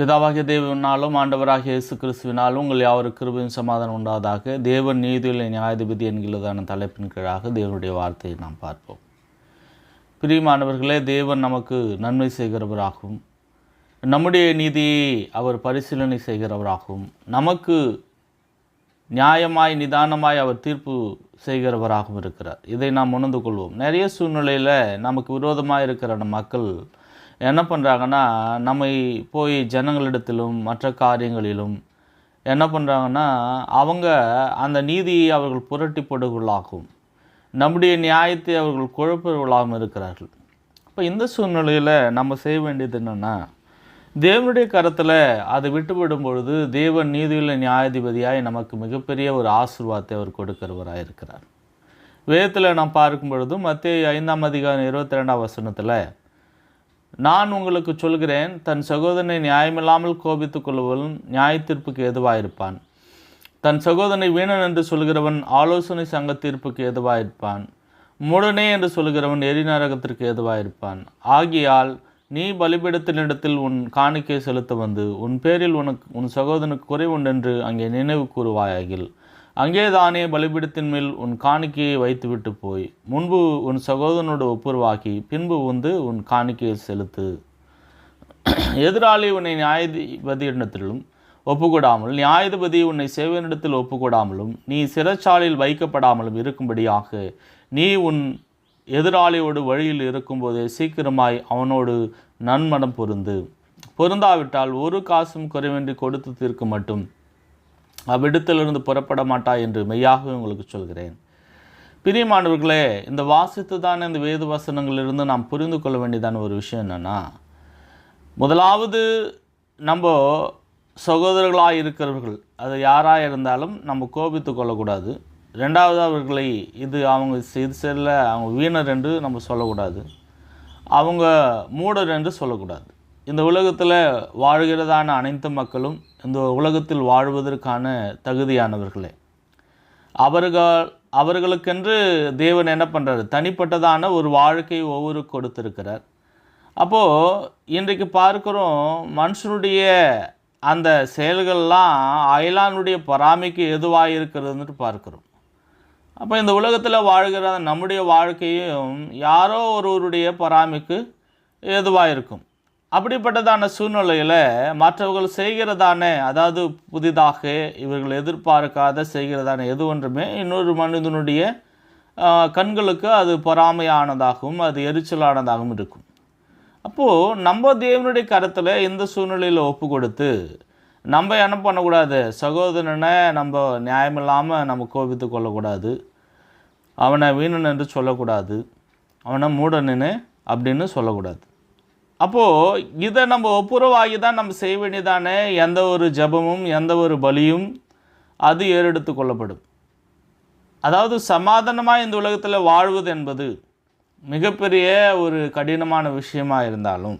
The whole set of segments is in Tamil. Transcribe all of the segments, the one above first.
பிதாவாகிய தேவனாலும் ஆண்டவராகிய இயேசு கிறிஸ்துவினாலும் உங்கள் யாவரும் கிருபையும் சமாதானம் உண்டாவதாக. தேவன் நீதியுள்ள நியாயாதிபதி என்கிறதான தலைப்பின் கீழாக தேவனுடைய வார்த்தையை நாம் பார்ப்போம். பிரியமானவர்களே தேவன் நமக்கு நன்மை செய்கிறவராகவும் நம்முடைய நீதியை அவர் பரிசீலனை செய்கிறவராகவும் நமக்கு நியாயமாய் நிதானமாய் அவர் தீர்ப்பு செய்கிறவராகவும் இருக்கிறார். இதை நாம் உணர்ந்து கொள்வோம். நிறைய சூழ்நிலையில் நமக்கு விரோதமாக இருக்கிற மக்கள் என்ன பண்ணுறாங்கன்னா நம்மை போய் ஜனங்களிடத்திலும் மற்ற காரியங்களிலும் என்ன பண்ணுறாங்கன்னா அவங்க அந்த நீதியை அவர்கள் புரட்டிப்படுகளாகும் நம்முடைய நியாயத்தை அவர்கள் குழப்பவர்களாகவும் இருக்கிறார்கள். இப்போ இந்த சூழ்நிலையில் நம்ம செய்ய வேண்டியது என்னென்னா தேவனுடைய கரத்தில் அதை விட்டுவிடும் பொழுது தேவன் நீதியுள்ள நியாயாதிபதியாய் நமக்கு மிகப்பெரிய ஒரு ஆசிர்வாதத்தை அவர் கொடுக்கிறவராக இருக்கிறார். வேதத்தில் நாம் பார்க்கும் பொழுது மத்திய ஐந்தாம் அதிகாரம் இருபத்தி ரெண்டாம் வசனத்தில் நான் உங்களுக்கு சொல்கிறேன் தன் சகோதரனை நியாயமில்லாமல் கோபித்துக் கொள்பவன் நியாயத்தீர்ப்புக்கு ஏதுவாயிருப்பான். தன் சகோதரனை வீணன் என்று சொல்கிறவன் ஆலோசனை சங்க தீர்ப்புக்கு ஏதுவாயிருப்பான். மூடனே என்று சொல்கிறவன் எரிநரகத்திற்கு ஏதுவாயிருப்பான். ஆகியால் நீ பலிபீடத்தினிடத்தில் உன் காணிக்கை செலுத்த வந்து உன் பேரில் உனக்கு உன் சகோதரனுக்கு குறை உண்டென்று அங்கே நினைவு கூறுவாயாகில் அங்கே தானே பலிபீடத்தின் மேல் உன் காணிக்கையை வைத்துவிட்டு போய். முன்பு உன் சகோதரனோடு ஒப்புரவாக்கி பின்பு வந்து உன் காணிக்கையை செலுத்து. எதிராளி உன்னை நியாயாதிபதியிடத்திலும் ஒப்புக்கொடாமல் நியாயாதிபதி உன்னை சேவையினிடத்தில் ஒப்புக்கொடாமலும் நீ சிறைச்சாலையில் வைக்கப்படாமலும் இருக்கும்படியாக நீ உன் எதிராளியோடு வழியில் இருக்கும்போதே சீக்கிரமாய் அவனோடு நன்மனம் பொருந்து. பொருந்தாவிட்டால் ஒரு காசும் குறைவின்றி கொடுத்து தீர்க்க மட்டும். அவ்விடத்திலிருந்து புறப்பட மாட்டா என்று மெய்யாகவே உங்களுக்கு சொல்கிறேன். பிரியமானவர்களே இந்த வாசித்து தான் இந்த வேத வசனங்களிலிருந்து நாம் புரிந்து கொள்ள வேண்டியதான ஒரு விஷயம் என்னென்னா முதலாவது நம்ம சகோதரர்களாக இருக்கிறவர்கள் அது யாராக இருந்தாலும் நம்ம கோபித்து கொள்ளக்கூடாது. ரெண்டாவது அவர்களை இது அவங்க இது சரியில்லை அவங்க வீணர் என்று நம்ம சொல்லக்கூடாது. அவங்க மூடர் என்று சொல்லக்கூடாது. இந்த உலகத்தில் வாழ்கிறதான அனைத்து மக்களும் இந்த உலகத்தில் வாழ்வதற்கான தகுதியானவர்களே. அவர்கள் அவர்களுக்கென்று தேவன் என்ன பண்ணுறாரு தனிப்பட்டதான ஒரு வாழ்க்கை ஒவ்வொரு கொடுத்திருக்கிறார். அப்போது இன்றைக்கு பார்க்குறோம் மனுஷனுடைய அந்த செயல்கள்லாம் அயலானுடைய பொறாமைக்கு எதுவாக இருக்கிறதுன்ட்டு பார்க்குறோம். அப்போ இந்த உலகத்தில் வாழ்கிற நம்முடைய வாழ்க்கையும் யாரோ ஒருவருடைய பொறாமைக்கு எதுவாக இருக்கும். அப்படிப்பட்டதான சூழ்நிலையில் மற்றவர்கள் செய்கிறதான அதாவது புதிதாக இவர்கள் எதிர்பார்க்காத செய்கிறதான எது ஒன்றுமே இன்னொரு மனிதனுடைய கண்களுக்கு அது பொறாமையானதாகவும் அது எரிச்சலானதாகவும் இருக்கும். அப்போது நம்ம தேவனுடைய கருத்தில் இந்த சூழ்நிலையில் ஒப்பு கொடுத்து நம்ம என்ன பண்ணக்கூடாது? சகோதரனை நம்ம நியாயமில்லாமல் நம்ம கோபித்து கொள்ளக்கூடாது. அவனை வீணன் என்று சொல்லக்கூடாது. அவனை மூடனு அப்படின்னு சொல்லக்கூடாது. அப்போது இதை நம்ம ஒப்புரவாகி தான் நம்ம செய்ய வேண்டியதானே? எந்த ஒரு ஜபமும் எந்த ஒரு பலியும் அது ஏறெடுத்து கொள்ளப்படும். அதாவது சமாதானமாக இந்த உலகத்தில் வாழ்வது என்பது மிகப்பெரிய ஒரு கடினமான விஷயமாக இருந்தாலும்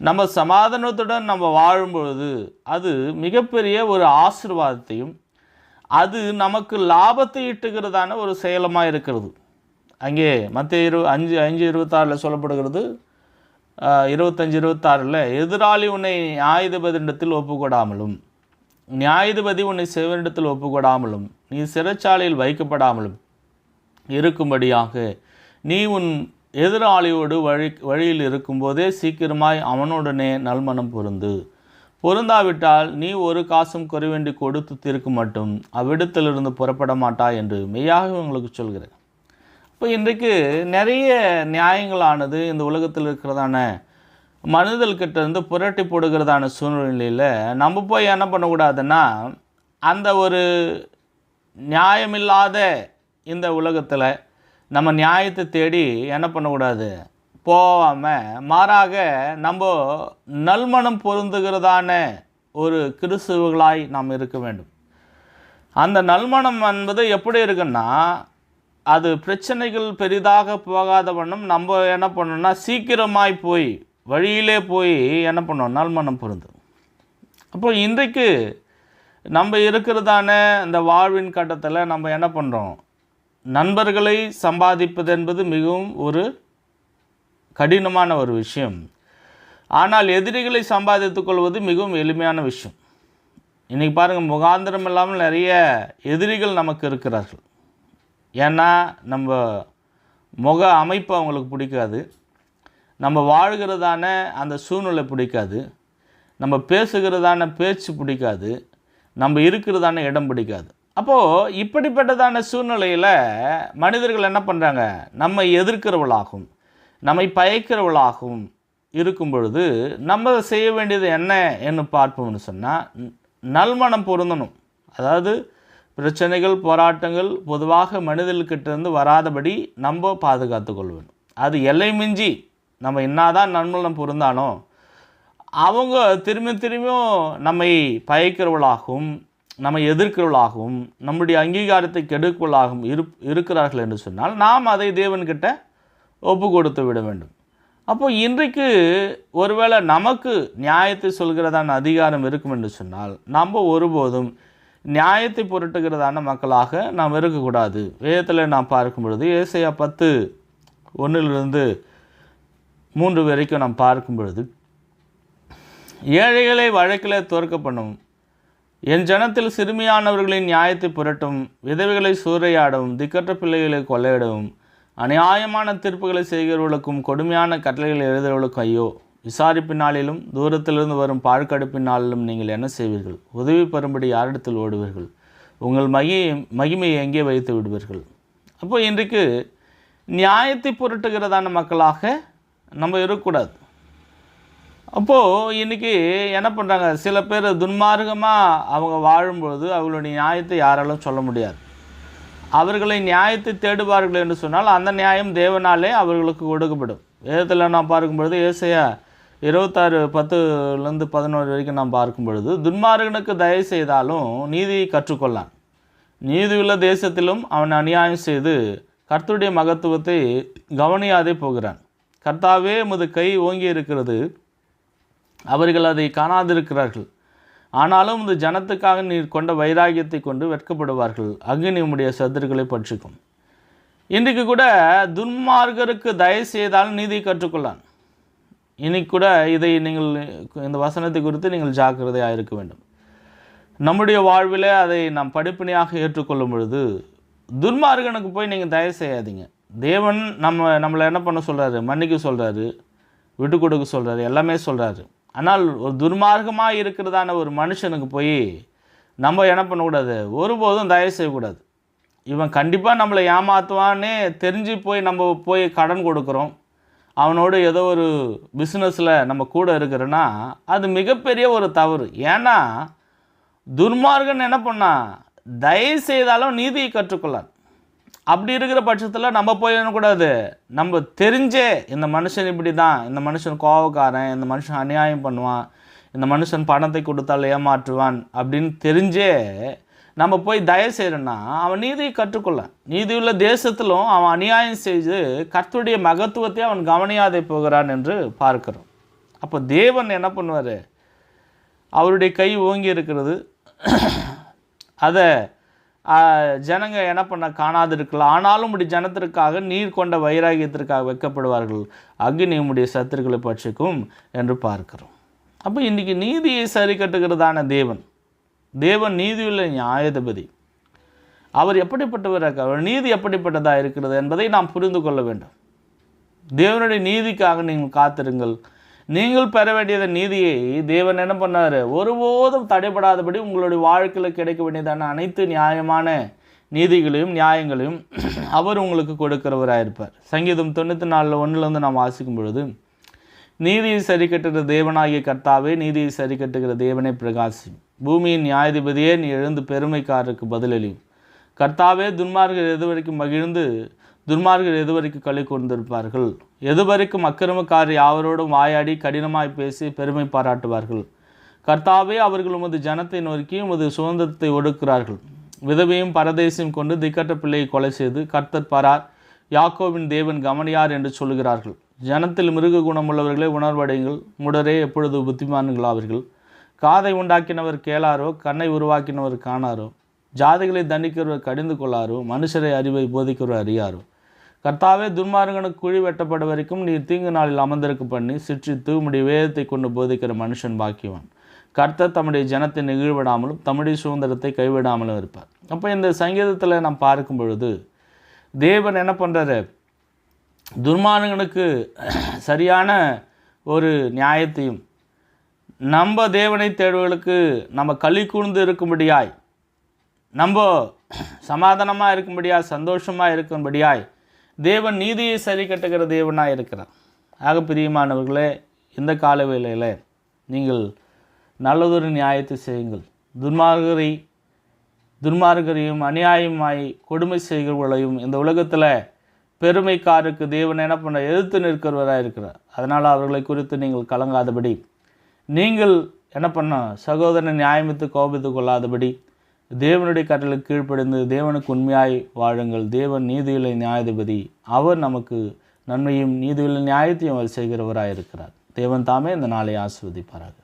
நம்ம சமாதானத்துடன் நம்ம வாழும்பொழுது அது மிகப்பெரிய ஒரு ஆசிர்வாதத்தையும் அது நமக்கு லாபத்தை ஈட்டுகிறதான ஒரு செயலமாக இருக்கிறது. அங்கே மற்ற இரு அஞ்சு அஞ்சு இருபத்தாறில் சொல்லப்படுகிறது இருபத்தஞ்சு இருபத்தாறில் எதிராளி உன்னை நியாயாதிபதியிடத்தில் ஒப்புக்கொடாமலும் நியாயாதிபதி உன்னை செவனிடத்தில் ஒப்புக்கொடாமலும் நீ சிறைச்சாலையில் வைக்கப்படாமலும் இருக்கும்படியாக நீ உன் எதிராளியோடு வழி வழியில் இருக்கும்போதே சீக்கிரமாய் அவனுடனே நல்மனம் பொருந்து. பொருந்தாவிட்டால் நீ ஒரு காசும் குறைவேண்டி கொடுத்து தீர்க்க மட்டும் அவ்விடத்திலிருந்து புறப்பட மாட்டாய் என்று மெய்யாக உங்களுக்கு சொல்கிறேன். இப்போ இன்றைக்கு நிறைய நியாயங்களானது இந்த உலகத்தில் இருக்கிறதான மனிதர்கிட்ட இருந்து புரட்டி போடுகிறதான சூழ்நிலையில் நம்ம போய் என்ன பண்ணக்கூடாதுன்னா அந்த ஒரு நியாயமில்லாத இந்த உலகத்தில் நம்ம நியாயத்தை தேடி என்ன பண்ணக்கூடாது? போகாமல் மாறாக நம்ம நல்மனம் பொருந்துகிறதான ஒரு கிறிஸ்துவர்களாய் நாம் இருக்க வேண்டும். அந்த நல்மனம் என்பது எப்படி இருக்குன்னா அது பிரச்சனைகள் பெரிதாக போகாத வண்ணம் நம்ம என்ன பண்ணோம்னா சீக்கிரமாய் போய் வழியிலே போய் என்ன பண்ணோம் நல்மனம் பொருந்தும். அப்போ இன்றைக்கு நம்ம இருக்கிறதான இந்த வாழ்வின் கட்டத்தில் நம்ம என்ன பண்ணுறோம் நண்பர்களை சம்பாதிப்பது என்பது மிகவும் ஒரு கடினமான ஒரு விஷயம். ஆனால் எதிரிகளை சம்பாதித்து கொள்வது மிகவும் எளிமையான விஷயம். இன்றைக்கி பாருங்கள் முகாந்திரம் இல்லாமல் நிறைய எதிரிகள் நமக்கு இருக்கிறார்கள். ஏன்னா நம்ம முக அமைப்பு அவங்களுக்கு பிடிக்காது. நம்ம வாழ்கிறதான அந்த சூழ்நிலை பிடிக்காது. நம்ம பேசுகிறதான பேச்சு பிடிக்காது. நம்ம இருக்கிறதான இடம் பிடிக்காது. அப்போது இப்படிப்பட்டதான சூழ்நிலையில் மனிதர்கள் என்ன பண்ணுறாங்க நம்மை எதிர்க்கிறவளாகும். நம்மை பயக்கிறவளாகவும் இருக்கும் பொழுது நம்ம செய்ய வேண்டியது என்ன என்று பார்ப்போம்னு சொன்னால் நல்மனம் பொருந்தணும். அதாவது பிரச்சனைகள் போராட்டங்கள் பொதுவாக மனிதர்கிட்டேருந்து வராதபடி நம்ம பாதுகாத்து கொள்ள வேண்டும் அது எல்லை மிஞ்சி நம்ம என்னதான் நன்மலம் பொருந்தானோ அவங்க திரும்பி திரும்பியும் நம்மை பயக்கிறவளாகவும் நம்மை எதிர்க்கிறவளாகவும் நம்முடைய அங்கீகாரத்தை கெடுக்கிறவளாகவும் இரு இருக்கிறார்கள் என்று சொன்னால் நாம் அதை தேவன்கிட்ட ஒப்பு கொடுத்து விட வேண்டும். அப்போ இன்றைக்கு ஒருவேளை நமக்கு நியாயத்தை சொல்கிறதான அதிகாரம் இருக்கும் என்று சொன்னால் நம்ம ஒருபோதும் நியாயத்தை புரட்டுகிறதான மக்களாக நாம் இருக்கக்கூடாது. வேதத்தில் நாம் பார்க்கும் பொழுது ஏசையா பத்து ஒன்றிலிருந்து மூன்று வரைக்கும் நாம் பார்க்கும் பொழுது ஏழைகளை வழக்கில் தோற்க பண்ணும் என் ஜனத்தில் சிறுமியானவர்களின் நியாயத்தை புரட்டும் விதவைகளை சூறையாடவும் திக்கற்ற பிள்ளைகளை கொள்ளையிடவும் அநியாயமான தீர்ப்புகளை செய்கிறவர்களுக்கும் கொடுமையான கட்டளைகளை எழுதுகிறவர்களுக்கும் ஐயோ விசாரிப்பினாலிலும் தூரத்திலிருந்து வரும் பாழ்கடுப்பினாலும் நீங்கள் என்ன செய்வீர்கள்? உதவி பெறும்படி யாரிடத்தில் ஓடுவீர்கள்? உங்கள் மகி மகிமையை எங்கே வைத்து விடுவீர்கள்? அப்போ இன்றைக்கு நியாயத்தை புரட்டுகிறதான மக்களாக நம்ம இருக்கக்கூடாது. அப்போது இன்றைக்கி என்ன பண்ணுறாங்க சில பேர் துன்மார்க்கமாக அவங்க வாழும்பொழுது அவங்களுடைய நியாயத்தை யாராலும் சொல்ல முடியாது. அவர்களை நியாயத்தை தேடுவார்கள் என்று சொன்னால் அந்த நியாயம் தேவனாலே அவர்களுக்கு கொடுக்கப்படும் வேதத்தில் நான் பார்க்கும்பொழுது ஏசையா இருபத்தாறு பத்துலேருந்து பதினோரு வரைக்கும் நாம் பார்க்கும் பொழுது துன்மார்கனுக்கு தயவு செய்தாலும் நீதியை கற்றுக்கொள்ளான். நீதியுள்ள தேசத்திலும் அவன் அநியாயம் செய்து கர்த்தருடைய மகத்துவத்தை கவனியாதே போகிறான். கர்த்தாவே முது கை ஓங்கி இருக்கிறது. அவர்கள் அதை காணாதிருக்கிறார்கள். ஆனாலும் இந்த ஜனத்துக்காக நீர் கொண்ட வைராகியத்தை கொண்டு வெட்கப்படுவார்கள். அக்னி உம்முடைய சத்துருக்களை பற்றிக்கும். இன்றைக்கு கூட துன்மார்கருக்கு தயவு செய்தால் நீதி கற்றுக்கொள்ளான். இன்னைக்கு கூட இதை நீங்கள் இந்த வசனத்தை குறித்து நீங்கள் ஜாக்கிரதையாக இருக்க வேண்டும். நம்முடைய வாழ்வில் அதை நாம் படிப்பினையாக ஏற்றுக்கொள்ளும் பொழுது துன்மார்கனுக்கு போய் நீங்கள் தயவு செய்யாதீங்க. தேவன் நம்ம நம்மளை என்ன பண்ண சொல்கிறாரு மன்னிக்க சொல்கிறாரு விட்டு கொடுக்க சொல்கிறாரு எல்லாமே சொல்கிறாரு ஆனால் ஒரு துர்மார்க்கமாக இருக்கிறதான ஒரு மனுஷனுக்கு போய் நம்ம என்ன பண்ணக்கூடாது? ஒருபோதும் தயவு செய்யக்கூடாது. இவன் கண்டிப்பாக நம்மளை ஏமாற்றுவான்னே தெரிஞ்சு போய் நம்ம போய் கடன் கொடுக்குறோம். அவனோடு ஏதோ ஒரு பிஸ்னஸில் நம்ம கூட இருக்கிறோன்னா அது மிகப்பெரிய ஒரு தவறு. ஏன்னா துர்மார்கன் என்ன பண்ணா தயவு செய்தாலும் நீதியை கற்றுக்கொள்ளான். அப்படி இருக்கிற பட்சத்தில் நம்ம போயிடக்கூடாது நம்ம தெரிஞ்சே இந்த மனுஷன் இப்படி தான் இந்த மனுஷன் கோவக்காரன் இந்த மனுஷன் அநியாயம் பண்ணுவான் இந்த மனுஷன் பணத்தை கொடுத்தால் ஏமாற்றுவான் அப்படின்னு தெரிஞ்சே நம்ம போய் தயவு செய்கிறோன்னா அவன் நீதியை கற்றுக்கொள்ள. நீதியுள்ள தேசத்திலும் அவன் அநியாயம் செய்து கர்த்தருடைய மகத்துவத்தை அவன் கவனியாதே போகிறான் என்று பார்க்கிறோம். அப்போ தேவன் என்ன பண்ணுவார்? அவருடைய கை ஓங்கி இருக்கிறது. அதை ஜனங்க என்ன பண்ண காணாது இருக்கலாம் ஆனாலும் இப்படி ஜனத்திற்காக நீர் கொண்ட வைராகியத்திற்காக வைக்கப்படுவார்கள். அக்னி உம்முடைய சத்துருக்களை பட்சிக்கும் என்று பார்க்கிறோம். அப்போ இன்றைக்கி நீதியை சரி கட்டுகிறதான தேவன் தேவன் நீதியுள்ள நியாயாதிபதி. அவர் எப்படிப்பட்டவர் அவர் நீதி எப்படிப்பட்டதாக இருக்கிறது என்பதை நாம் புரிந்து கொள்ள வேண்டும். தேவனுடைய நீதிக்காக நீங்கள் காத்திருங்கள். நீங்கள் பெற வேண்டியத நீதியை தேவன் என்ன பண்ணார்? ஒருபோதும் தடைபடாதபடி உங்களுடைய வாழ்க்கையில் கிடைக்க வேண்டியதான அனைத்து நியாயமான நீதிகளையும் நியாயங்களையும் அவர் உங்களுக்கு கொடுக்கிறவராக இருப்பார் சங்கீதம் தொண்ணூற்றி நாலில் ஒன்றுலேருந்து நாம் வாசிக்கும் பொழுது நீதியை சரி கட்டுகிற தேவனாகிய கர்த்தாவே நீதியை சரி கட்டுகிற தேவனே பிரகாசி பூமியின் நியாயாதிபதியே நீ எழுந்து பெருமைக்காரருக்கு பதிலளியும். கர்த்தாவே துன்மார்கள் எது வரைக்கும் மகிழ்ந்து துன்மார்கள் எதுவரைக்கும் களி கொண்டிருப்பார்கள்? எதுவரைக்கும் அக்கிரமக்காரி யாவரோடும் வாயாடி கடினமாய் பேசி பெருமை பாராட்டுவார்கள்? கர்த்தாவே அவர்கள் உமது ஜனத்தை நோக்கி உமது சுதந்திரத்தை ஒடுக்கிறார்கள் விதவையும் பரதேசியும் கொண்டு திக்கட்ட பிள்ளையை கொலை செய்து கர்த்தர் பரார் யாக்கோவின் தேவன் கவனியார் என்று சொல்கிறார்கள் ஜனத்தில் மிருக குணமுள்ளவர்களே உணர்வடையுங்கள். முடரே எப்பொழுது புத்திமான்களாவீர்கள் காதை உண்டாக்கினவர் கேளாரோ? கண்ணை உருவாக்கினவர் காணாரோ? ஜாதிகளை தண்டிக்கிறவர் கடிந்து கொள்ளாரோ? மனுஷரை அறிவை போதிக்கிறவர் அறியாரோ? கர்த்தாவே துன்மார்கனுக்கு குழி வெட்டப்பட வரைக்கும் நீர் தீங்கு நாளில் அமர்ந்திருக்க பண்ணி சிற்றித்து உம்முடைய வேதத்தை கொண்டு போதிக்கிற மனுஷன் பாக்கியவான். கர்த்தர் தம்முடைய ஜனத்தை நெகிழ்விடாமலும் தம்முடைய சுதந்திரத்தை கைவிடாமலும் இருப்பார். அப்போ இந்த சங்கீதத்தில் நாம் பார்க்கும் பொழுது தேவன் என்ன பண்ணுறாரு துர்மானங்களுக்கு சரியான ஒரு நியாயத்தையும் நம்ம தேவனை தேடுவர்களுக்கு நம்ம களி கூர்ந்து இருக்கும்படியாய் நம்ம சமாதானமாக இருக்கும்படியாய் சந்தோஷமாக இருக்கும்படியாய் தேவன் நீதியை சரி கட்டுகிற தேவனாக இருக்கிறார். ஆக பிரியமானவர்களே இந்த கால வேளையில் நீங்கள் நல்லதொரு நியாயத்தை செய்யுங்கள். துன்மார்கரை துன்மார்கரையும் அநியாயமாய் கொடுமை செய்கிறவர்களையும் இந்த உலகத்தில் பெருமைக்காருக்கு தேவன் என்ன பண்ண எதிர்த்து நிற்கிறவராக இருக்கிறார். அதனால் அவர்களை குறித்து நீங்கள் கலங்காதபடி நீங்கள் என்ன பண்ண சகோதரனை நியாயமித்து கோபித்து கொள்ளாதபடி தேவனுடைய கட்டளுக்கு கீழ்ப்படிந்து தேவனுக்கு உண்மையாய் வாழுங்கள். தேவன் நீதியுள்ள நியாயாதிபதி. அவர் நமக்கு நன்மையும் நீதியுள்ள நியாயத்தையும் அவர் செய்கிறவராக இருக்கிறார். தேவன் தாமே இந்த நாளை ஆஸ்வதிப்பார்கள்